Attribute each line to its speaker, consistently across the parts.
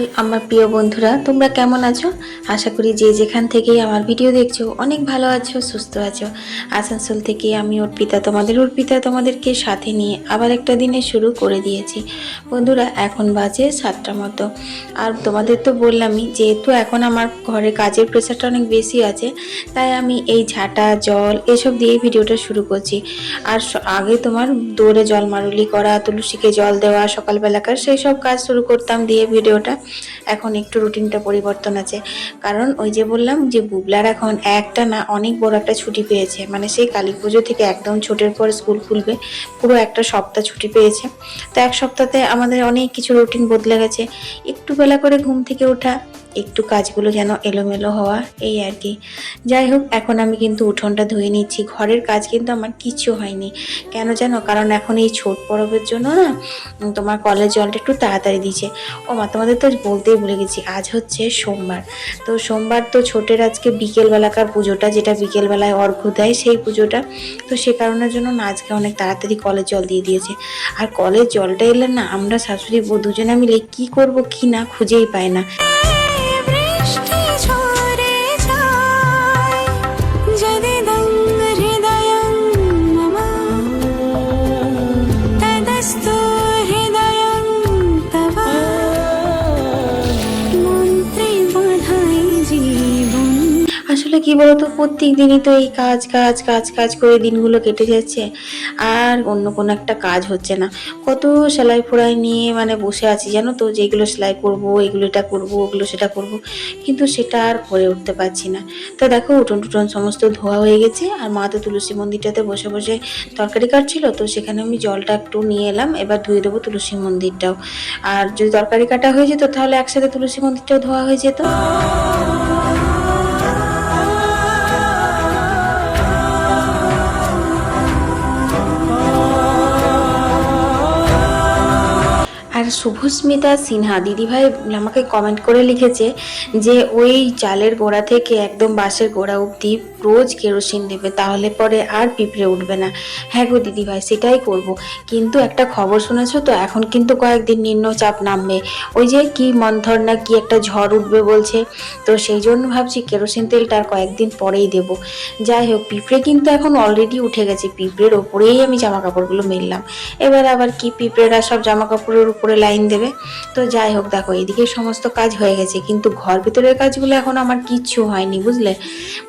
Speaker 1: সকাল আমার প্রিয় বন্ধুরা, তোমরা কেমন আছো? আশা করি যে যেখান থেকেই আমার ভিডিও দেখছ, অনেক ভালো আছো, সুস্থ আছো। আসানসোল থেকে আমি অর্পিতা, তোমাদের অর্পিতা তোমাদেরকে সাথে নিয়ে আবার একটা দিনে শুরু করে দিয়েছি। বন্ধুরা, এখন বাজে সাতটা মতো। আর তোমাদের তো বললামই, যেহেতু এখন আমার ঘরে কাজের প্রেশারটা অনেক বেশি আছে, তাই আমি এই ঝাঁটা, জল এসব দিয়ে ভিডিওটা শুরু করছি। আর আগে তোমার দৌড়ে জল মারুলি করা, তুলসীকে জল দেওয়া, সকালবেলাকার সেই সব কাজ শুরু করতাম দিয়ে ভিডিওটা। এখন একটু রুটিনটা পরিবর্তন আছে। কারণ ওই যে বললাম যে বুবলার এখন একটা না অনেক বড় একটা ছুটি পেয়েছে। মানে সেই কালী পুজো থেকে একদম ছোটের পর স্কুল খুলবে। পুরো একটা সপ্তাহ ছুটি পেয়েছে। তো এক সপ্তাহতে আমাদের অনেক কিছু রুটিন বদলে গেছে। একটু বেলা করে ঘুম থেকে ওঠা একটু কাজগুলো যেন এলোমেলো হওয়া এই আর কি। যাই হোক, এখন আমি কিন্তু উঠোনটা ধুয়ে নিচ্ছি। ঘরের কাজ কিন্তু আমার কিচ্ছু হয়নি। কেন জানো? কারণ এখন এই ছোট পরবের জন্য না তোমার কলের জলটা একটু তাড়াতাড়ি দিচ্ছে। ও মা, তোমাদের তো বলতেই ভুলে গেছি, আজ হচ্ছে সোমবার। তো সোমবার তো ছোটের আজকে বিকেলবেলাকার পুজোটা, যেটা বিকেলবেলায় অর্ঘ্য দেয় সেই পুজোটা। তো সে কারণের জন্য না, আজকে অনেক তাড়াতাড়ি কলের জল দিয়ে দিয়েছে। আর কলের জলটা এলে না, আমরা শাশুড়ি দুজনে মিলে কি করব কি না খুঁজেই পাই না। কি বলতো প্রত্যেক দিনই তো এই কাজ কাজ কাজ কাজ করে দিনগুলো কেটে যাচ্ছে। আর অন্য কোনো একটা কাজ হচ্ছে না। কত সেলাই ফোড়াই নিয়ে মানে বসে আছি, জানো তো? যেগুলো সেলাই করব, এগুলো এটা করব, ওগুলো সেটা করব। কিন্তু সেটা আর করে উঠতে পারছি না। তো দেখো, উঠোন টুটন সমস্ত ধোয়া হয়ে গেছে। আর মা তো তুলসী মন্দিরটাতে বসে বসে তরকারি কাটছিল, তো সেখানে আমি জলটা একটু নিয়ে এলাম। এবার ধুয়ে দেবো তুলসী মন্দিরটাও। আর যদি তরকারি কাটা হয়ে যেত, তাহলে একসাথে তুলসী মন্দিরটাও ধোয়া হয়ে যেত। শুভস্মিতা সিনহা, দিদিভাই আমাকে কমেন্ট করে লিখেছে যে, ওই চালের গোড়া থেকে একদম বাঁশের গোড়া অবধি রোজ কেরোসিন দেবে, তাহলে পরে আর পিঁপড়ে উঠবে না। হ্যাঁ গো দিদিভাই, সেটাই করব। কিন্তু একটা খবর শুনেছো তো, এখন কিন্তু কয়েকদিন নিম্নচাপ নামবে। ওই যে কি মন্থর না কি একটা ঝড় উঠবে বলছে, তো সেই জন্য ভাবছি কেরোসিন তেলটা আর কয়েকদিন পরেই দেব। যাই হোক, পিঁপড়ে কিন্তু এখন অলরেডি উঠে গেছে, পিঁপড়ের ওপরেই আমি জামা কাপড়গুলো মেললাম। এবার আবার কি পিঁপড়েরা সব জামা কাপড়ের উপরে লাইন দেবে। তো যাই হোক, দেখো, এদিকে সমস্ত কাজ হয়ে গেছে। কিন্তু ঘর ভিতরের কাজগুলো এখন আমার কিচ্ছু হয়নি, বুঝলে?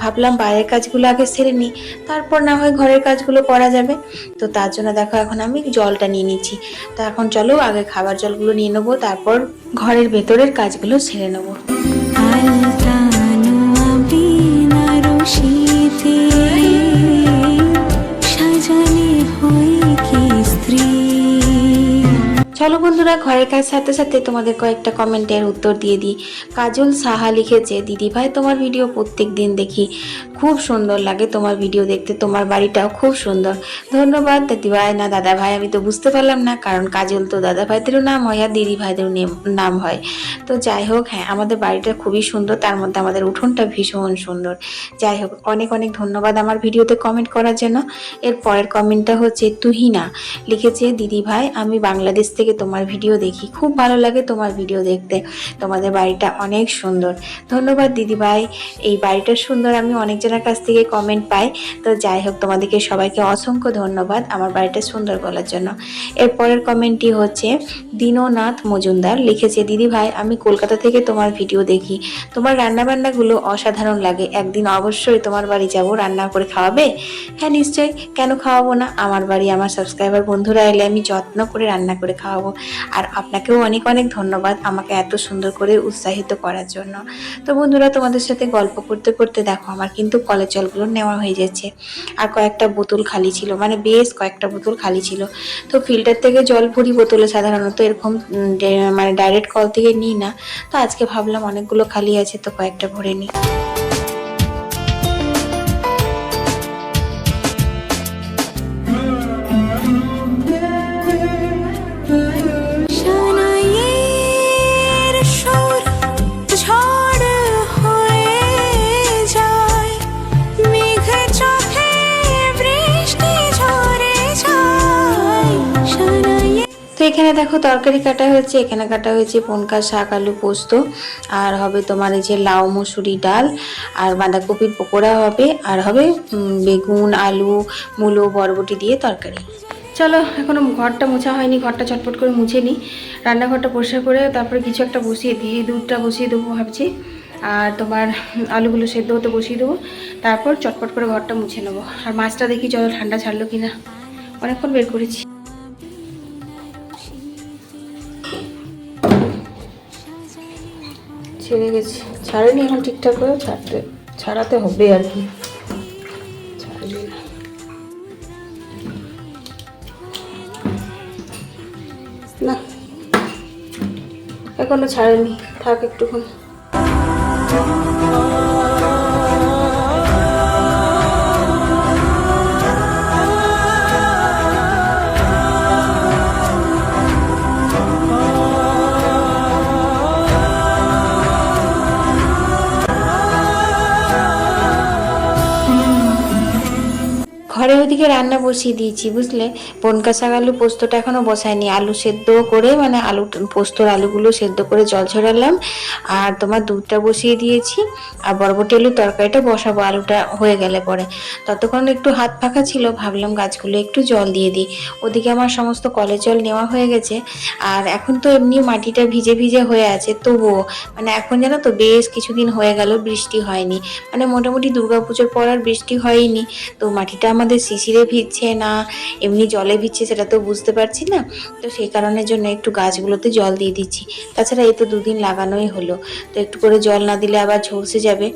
Speaker 1: ভাবলাম বাইরের কাজগুলো আগে সেরে নিই, তারপর না হয় ঘরের কাজগুলো করা যাবে। তো তার জন্য দেখো, এখন আমি জলটা নিয়ে নিচ্ছি। তো এখন চলো, আগে খাবার জলগুলো নিয়ে নেব, তারপর ঘরের ভেতরের কাজগুলো সেরে নেব।
Speaker 2: আলতানো আবিনারু শীতে
Speaker 1: চলো বন্ধুরা, ঘরের কাজ সাথে সাথে তোমাদের কয়েকটা কমেন্টের উত্তর দিয়ে দিই। কাজল সাহা লিখেছে দিদি ভাই তোমার ভিডিও প্রত্যেক দিন দেখি। খুব সুন্দর লাগে তোমার ভিডিও দেখতে, তোমার বাড়িটাও খুব সুন্দর। ধন্যবাদ দিদি ভাই না দাদা ভাই আমি তো বুঝতে পারলাম না, কারণ কাজল তো দাদা ভাইদেরও নাম হয় আর দিদি ভাইদেরও নাম হয়। তো যাই হোক হ্যাঁ আমাদের বাড়িটা খুবই সুন্দর, তার মধ্যে আমাদের উঠোনটা ভীষণ সুন্দর। যাই হোক, অনেক অনেক ধন্যবাদ আমার ভিডিওতে কমেন্ট করার জন্য। এর পরের কমেন্টটা হচ্ছে তুহিনা, লিখেছে দিদি ভাই আমি বাংলাদেশ থেকে তোমার ভিডিও দেখি, খুব ভালো লাগে তোমার ভিডিও দেখতে। তোমাদের বাড়িটা অনেক সুন্দর। ধন্যবাদ দিদি ভাই এই বাড়িটা সুন্দর, আমি অনেকজনের কাছ থেকে কমেন্ট পাই। তো যাই হোক, তোমাদেরকে সবাইকে অসংখ্য ধন্যবাদ আমার বাড়িটা সুন্দর বলার জন্য। এরপরের কমেন্টটি হচ্ছে, দীননাথ মজুমদার লিখেছে, দিদি ভাই, আমি কলকাতা থেকে তোমার ভিডিও দেখি। তোমার রান্নাবান্নাগুলো অসাধারণ লাগে। একদিন অবশ্যই তোমার বাড়ি যাব। রান্না করে খাওয়াবে? হ্যাঁ নিশ্চয়ই। কেন খাওয়াবো না? আমার বাড়ি, আমার সাবস্ক্রাইবার বন্ধুরা এলে আমি যত্ন করে রান্না করে খাওয়াবো। আর আপনাকেও অনেক অনেক ধন্যবাদ আমাকে এত সুন্দর করে উৎসাহিত করার জন্য। তো বন্ধুরা, তোমাদের সাথে গল্প করতে করতে দেখো, আমার কিন্তু কলের জলগুলো নেওয়া হয়ে যাচ্ছে। আর কয়েকটা বোতল খালি ছিল মানে বেশ কয়েকটা বোতল খালি ছিল। তো ফিল্টার থেকে জল ভরি বোতলে সাধারণত এরকম মানে ডাইরেক্ট কল থেকে নিই না। তো আজকে ভাবলাম অনেকগুলো খালি আছে, তো কয়েকটা ভরে নিই। এখানে দেখো তরকারি কাটা হয়েছে, এখানে কাটা হয়েছে পনকা, শাক, আলু পোস্ত, আর হবে তোমার এই যে লাউ, মুসুরি ডাল, আর বাঁধাকপির পকোড়া হবে, আর হবে বেগুন, আলু, মূলো, বরবটি দিয়ে তরকারি। চলো, এখনও ঘরটা মোছা হয়নি, ঘরটা চটপট করে মুছে নিই রান্নাঘরটা পরিষ্কার করে তারপরে কিছু একটা বসিয়ে দিই, দুধটা বসিয়ে দেবো ভাবছি, আর তোমার আলুগুলো সেদ্ধ হতে বসিয়ে দেবো, তারপর চটপট করে ঘরটা মুছে নেব। আর মাছটা দেখি চলো ঠান্ডা ছাড়লো কিনা, অনেকক্ষণ বের করেছি। ছেড়ে গেছি। ছাড়েনি এখন ঠিকঠাক করে, ছাড়তে, ছাড়াতে হবে আর কি। না না, এখনও ছাড়েনি, থাক একটুক্ষণ ওদিকে রান্না বসিয়ে দিয়েছি, বুঝলে? বনকা শাক আলু পোস্তটা এখনও বসায়নি। আলু সেদ্ধ করে মানে আলু, পোস্তর আলুগুলো সেদ্ধ করে জল ছড়ালাম আর তোমার দুধটা বসিয়ে দিয়েছি। আর বরবটি আলু তরকারিটা বসাবো, আলুটা হয়ে গেলে পরে। ততক্ষণ একটু হাত ফাঁকা ছিল, ভাবলাম গাছগুলো একটু জল দিয়ে দিই। ওদিকে আমার সমস্ত কলের জল নেওয়া হয়ে গেছে। আর এখন তো এমনি মাটিটা ভিজে ভিজে হয়ে আছে, তবুও। মানে এখন জানো তো, বেশ কিছুদিন হয়ে গেল বৃষ্টি হয়নি। মানে মোটামুটি দুর্গাপুজোর পর আর বৃষ্টি হয়নি তো মাটিটা আমাদের শিশিরে ভিজছে না, এমনি জলে ভিজছে সেটা তো বুঝতে পারছি না। তো সেই কারণের জন্য একটু গাছগুলোতে জল দিয়ে দিচ্ছি। তাছাড়া এই তো দুদিন লাগানোই হলো। তো একটু করে জল না দিলে আবার ঝলসে যাবে।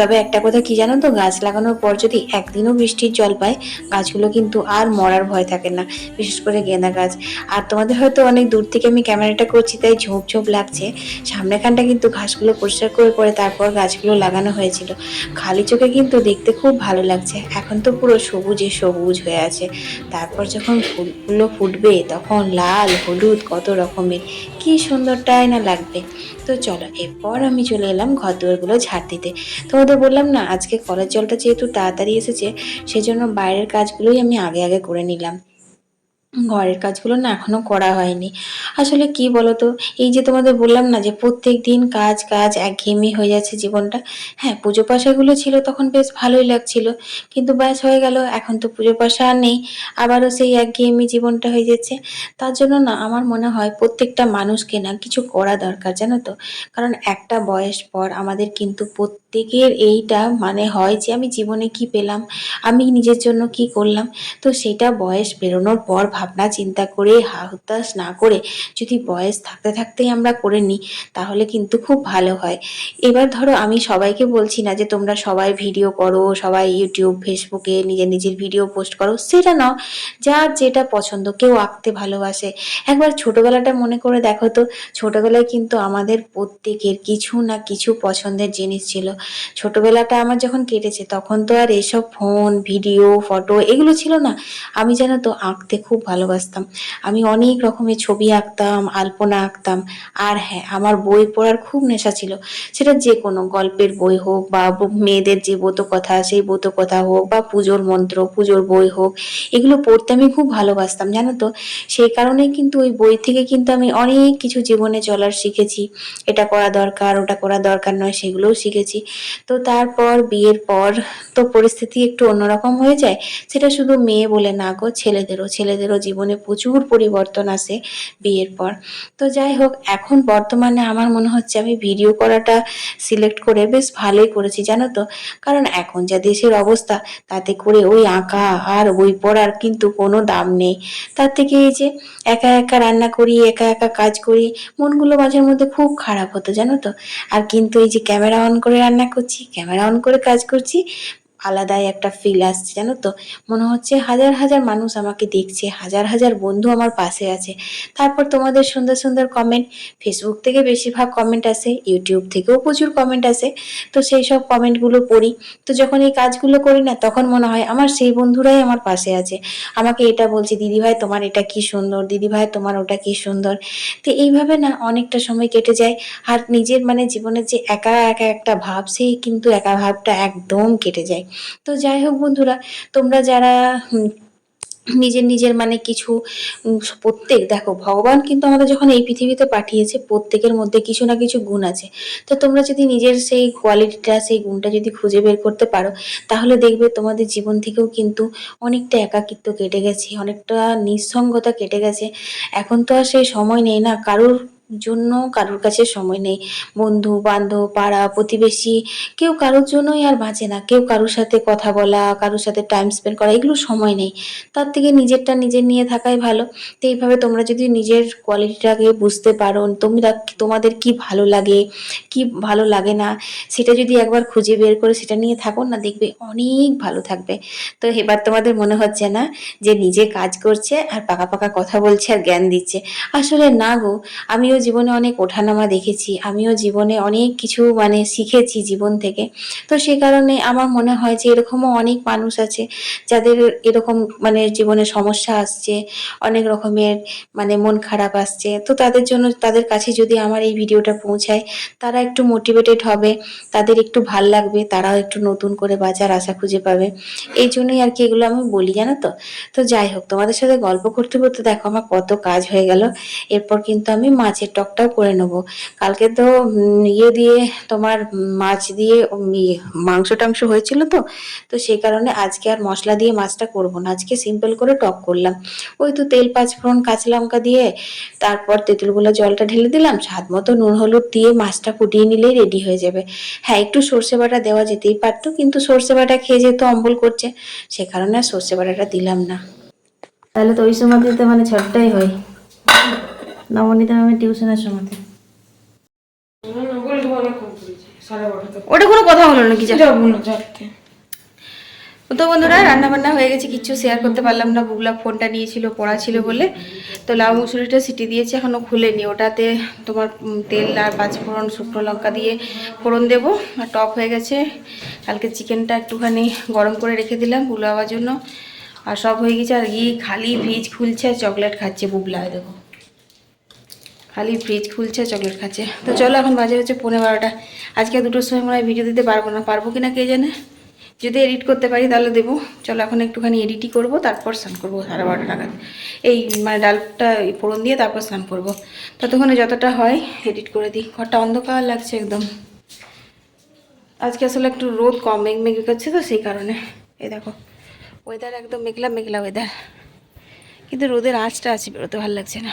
Speaker 1: তবে একটা কথা কি জানো তো, গাছ লাগানোর পর যদি একদিনও বৃষ্টির জল পায়, গাছগুলো কিন্তু আর মরার ভয় থাকে না, বিশেষ করে গেঁদা গাছ। আর তোমাদের হয়তো অনেক দূর থেকে আমি ক্যামেরাটা করছি, তাই ঝোপ লাগছে। সামনেখানটা কিন্তু ঘাসগুলো পরিষ্কার করে পরে তারপর গাছগুলো লাগানো হয়েছিল। খালি চোখে কিন্তু দেখতে খুব ভালো লাগছে। এখন তো পুরো সবুজে সবুজ হয়ে আছে। তারপর যখন ফুলগুলো ফুটবে, তখন লাল, হলুদ, কত রকমের। কি সুন্দরটাই না লাগবে। তো চলো, এরপর আমি চলে এলাম ঘর দুয়ারগুলো ঝাড় দিতে। তোমাদের বললাম না, আজকে কলের জলটা যেহেতু তাড়াতাড়ি এসেছে, সেজন্য বাইরের কাজগুলোই আমি আগে আগে করে নিলাম। ঘরের কাজগুলো না এখনও করা হয়নি। আসলে কি বলতো? এই যে তোমাদের বললাম না যে প্রত্যেক দিন কাজ কাজ একঘেয়েমি হয়ে যাচ্ছে জীবনটা। হ্যাঁ পুজো পাশাগুলো ছিল তখন বেশ ভালোই লাগছিল। কিন্তু ব্যাস হয়ে গেল, এখন তো পুজো পাশা আর নেই। আবারও সেই একঘেয়েমি জীবনটা হয়ে যাচ্ছে। তার জন্য না আমার মনে হয় প্রত্যেকটা মানুষকে না কিছু করা দরকার, জানো তো? কারণ একটা বয়স পর আমাদের কিন্তু প্রত্যেকের এইটা মানে হয় যে আমি জীবনে কি পেলাম, আমি নিজের জন্য কি করলাম। তো সেটা বয়স বেরোনোর পর ভাবনা চিন্তা করে হা হুতাশ না করে যদি বয়স থাকতে থাকতেই আমরা করে নিই, তাহলে কিন্তু খুব ভালো হয়। এবার ধরো আমি সবাইকে বলছি না যে তোমরা সবাই ভিডিও করো, সবাই ইউটিউব, ফেসবুকে নিজের নিজের ভিডিও পোস্ট করো, সেটা নাও। যার যেটা পছন্দ, কেউ আঁকতে ভালোবাসে। একবার ছোটোবেলাটা মনে করে দেখো তো, ছোটোবেলায় কিন্তু আমাদের প্রত্যেকের কিছু না কিছু পছন্দের জিনিস ছিল। ছোটোবেলাটা আমার যখন কেটেছে, তখন তো আর এসব ফোন, ভিডিও, ফটো এগুলো ছিল না। আমি জানো তো, আঁকতে খুব ভালোবাসতাম। আমি অনেক রকমের ছবি আঁকতাম, আলপনা আঁকতাম। আর হ্যাঁ আমার বই পড়ার খুব নেশা ছিল। সেটা যে কোনো গল্পের বই হোক বা মেয়েদের যে কথা সেই কথা হোক বা পুজোর মন্ত্র, পুজোর বই হোক, এগুলো পড়তে আমি খুব ভালোবাসতাম, জানো তো? সেই কারণে কিন্তু ওই বই থেকে কিন্তু আমি অনেক কিছু জীবনে চলার শিখেছি। এটা করা দরকার, ওটা করা দরকার নয়, সেগুলোও শিখেছি। তো তারপর বিয়ের পর তো পরিস্থিতি একটু অন্যরকম হয়ে যায়। সেটা শুধু মেয়ে বলে না গো, ছেলেদেরও। ছেলেদেরও জীবনে প্রচুর পরিবর্তন আসে বিয়ের পর। তো যাই হোক, এখন বর্তমানে আমার মনে হচ্ছে আমি ভিডিও করাটা সিলেক্ট করে বেশ ভালোই করেছি, জানো তো? কারণ এখন যা দেশের অবস্থা, তাতে করে ওই আঁকা, আর বই পড়ার কিন্তু কোনো দাম নেই। তার থেকে এই যে একা একা রান্না করি, একা একা কাজ করি, মনগুলো মাঝের মধ্যে খুব খারাপ হতো, জানো তো? আর কিন্তু এই যে ক্যামেরা অন করে রান্না করছি ক্যামেরা অন করে কাজ করছি আলাদাই একটা ফিল আসছে, জানো তো? মনে হচ্ছে হাজার হাজার মানুষ আমাকে দেখছে, হাজার হাজার বন্ধু আমার পাশে আছে। তারপর তোমাদের সুন্দর সুন্দর কমেন্ট ফেসবুক থেকে বেশিরভাগ কমেন্ট আসে ইউটিউব থেকেও প্রচুর কমেন্ট আসে। তো সেই সব কমেন্টগুলো পড়ি। তো যখন এই কাজগুলো করি না, তখন মনে হয় আমার সেই বন্ধুরাই আমার পাশে আছে। আমাকে এটা বলছে, দিদি ভাই, তোমার এটা কি সুন্দর? দিদি ভাই, তোমার ওটা কি সুন্দর? তো এইভাবে না অনেকটা সময় কেটে যায়। আর নিজের মানে জীবনের যে একা একা একটা ভাব, সেই কিন্তু একা ভাবটা একদম কেটে যায়। তো যাই হোক বন্ধুরা, তোমরা যারা নিজের নিজের মানে কিছু প্রত্যেক, দেখো ভগবান কিন্তু আমাদের যখন এই পৃথিবীতে পাঠিয়েছে, প্রত্যেকের মধ্যে কিছু না কিছু গুণ আছে। তো তোমরা যদি নিজের সেই কোয়ালিটিটা সেই গুণটা যদি খুঁজে বের করতে পারো, তাহলে দেখবে তোমাদের জীবন থেকেও কিন্তু অনেকটা একাকিত্ব কেটে গেছে, অনেকটা নিঃসঙ্গতা কেটে গেছে। এখন তো আর সেই সময় নেই না, কারোর জন্য কারোর কাছে সময় নেই। বন্ধু, বান্ধব, পাড়া, প্রতিবেশী, কেউ কারোর জন্যই আর বাঁচে না। কেউ কারোর সাথে কথা বলা, কারোর সাথে টাইম স্পেন্ড করা, এগুলো সময় নেই। তার থেকে নিজেরটা নিজের নিয়ে থাকাই ভালো। তো এইভাবে তোমরা যদি নিজের কোয়ালিটিটাকে বুঝতে পারো, তোমরা তোমাদের কি ভালো লাগে, কি ভালো লাগে না, সেটা যদি একবার খুঁজে বের করে সেটা নিয়ে থাকো না, দেখবে অনেক ভালো থাকবে। তো এবার তোমাদের মনে হচ্ছে না যে নিজে কাজ করছে আর পাকা পাকা কথা বলছে আর জ্ঞান দিচ্ছে। আসলে না গো, আমিও জীবনে অনেক ওঠানামা দেখেছি। আমিও জীবনে অনেক কিছু মানে শিখেছি জীবন থেকে। তো সে কারণে আমার মনে হয় যে এরকমও অনেক মানুষ আছে যাদের এরকম মানে জীবনে সমস্যা আসছে, অনেক রকমের মানে মন খারাপ আসছে। তো তাদের জন্য, তাদের কাছে যদি আমার এই ভিডিওটা পৌঁছায়, তারা একটু মোটিভেটেড হবে, তাদের একটু ভালো লাগবে, তারাও একটু নতুন করে বাজার আশা খুঁজে পাবে। এই জন্যই আর কি এগুলো আমি বলি, জানো তো? তো যাই হোক, তোমাদের সাথে গল্প করতে করতে দেখো আমার কত কাজ হয়ে গেল। এরপর কিন্তু আমি মাছের টকটাও করে নেব। কালকে তো ইয়ে দিয়ে তোমার মাছ দিয়ে ইয়ে, মাংস টাংস হয়েছিল তো তো সেই কারণে আজকে আর মশলা দিয়ে মাছটা করব না। আজকে সিম্পল করে টক করলাম। ওই তো তেল পাঁচ ফোড়ন কাঁচা লঙ্কা দিয়ে তারপর তেঁতুলগুলো জলটা ঢেলে দিলাম। স্বাদ মতো নুন হলুদ দিয়ে মাছটা ফুটিয়ে নিলেই রেডি হয়ে যাবে। হ্যাঁ একটু সর্ষে বাটা দেওয়া যেতেই পারতো কিন্তু সর্ষে বাটা খেয়ে যেহেতু অম্বল করছে সে কারণে আর সর্ষে বাটাটা দিলাম না।
Speaker 3: তাহলে তো ওই সময়তে মানে ছটটাই হয়। নবনীতা ম্যামের টিউশনের সময়তে ওটা কোনো কথা হলো না কি তো বন্ধুরা রান্না বান্না হয়ে গেছে কিচ্ছু শেয়ার করতে পারলাম না। বুগলা ফোনটা নিয়েছিল পড়া ছিল বলে। তো লাউ মুসুরিটা সিটি দিয়েছে এখনও খুলেনি। ওটাতে তোমার তেল আর পাঁচ ফোড়ন শুকনো লঙ্কা দিয়ে ফোড়ন দেবো। আর টক হয়ে গেছে। কালকে চিকেনটা একটুখানি গরম করে রেখে দিলাম বুগলা হওয়ার জন্য। আর সব হয়ে গেছে আর ই খালি ফ্রিজ খুলছে আর চকলেট খাচ্ছে বুগলা দেখো। খালি ফ্রিজ খুলছে চকলেট খাচ্ছে। তো চলো এখন বাজে হচ্ছে পনেরো বারোটা। আজকে দুটোর সময় মনে হয় ভিডিও দিতে পারব না। পারব কি না কে জানে? যদি এডিট করতে পারি তাহলে দেবো। চলো এখন একটুখানি এডিটই করব, তারপর স্নান করব সাড়ে বারোটা নাগাদ। এই মানে ডালটা ফোড়ন দিয়ে তারপর স্নান করব। ততক্ষণে যতটা হয় এডিট করে দিই। ঘরটা অন্ধকার লাগছে একদম। আজকে আসলে একটু রোদ কম, মেঘ মেঘ করছে তো সেই কারণে। এই দেখো ওয়েদার একদম মেঘলা মেঘলা ওয়েদার কিন্তু রোদের আঁচটা আছে, বেরোতে ভালো লাগছে না।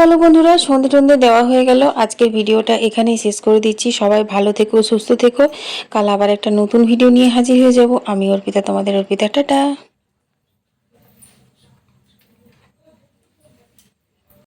Speaker 1: চলো বন্ধুরা, সন্ধে টন্ধে দেওয়া হয়ে গেল। আজকের ভিডিওটা এখানেই শেষ করে দিচ্ছি। সবাই ভালো থেকো, সুস্থ থেকো। কাল আবার একটা নতুন ভিডিও নিয়ে হাজির হয়ে যাব। আমি অর্পিতা, তোমাদের অর্পিতা। টাটা।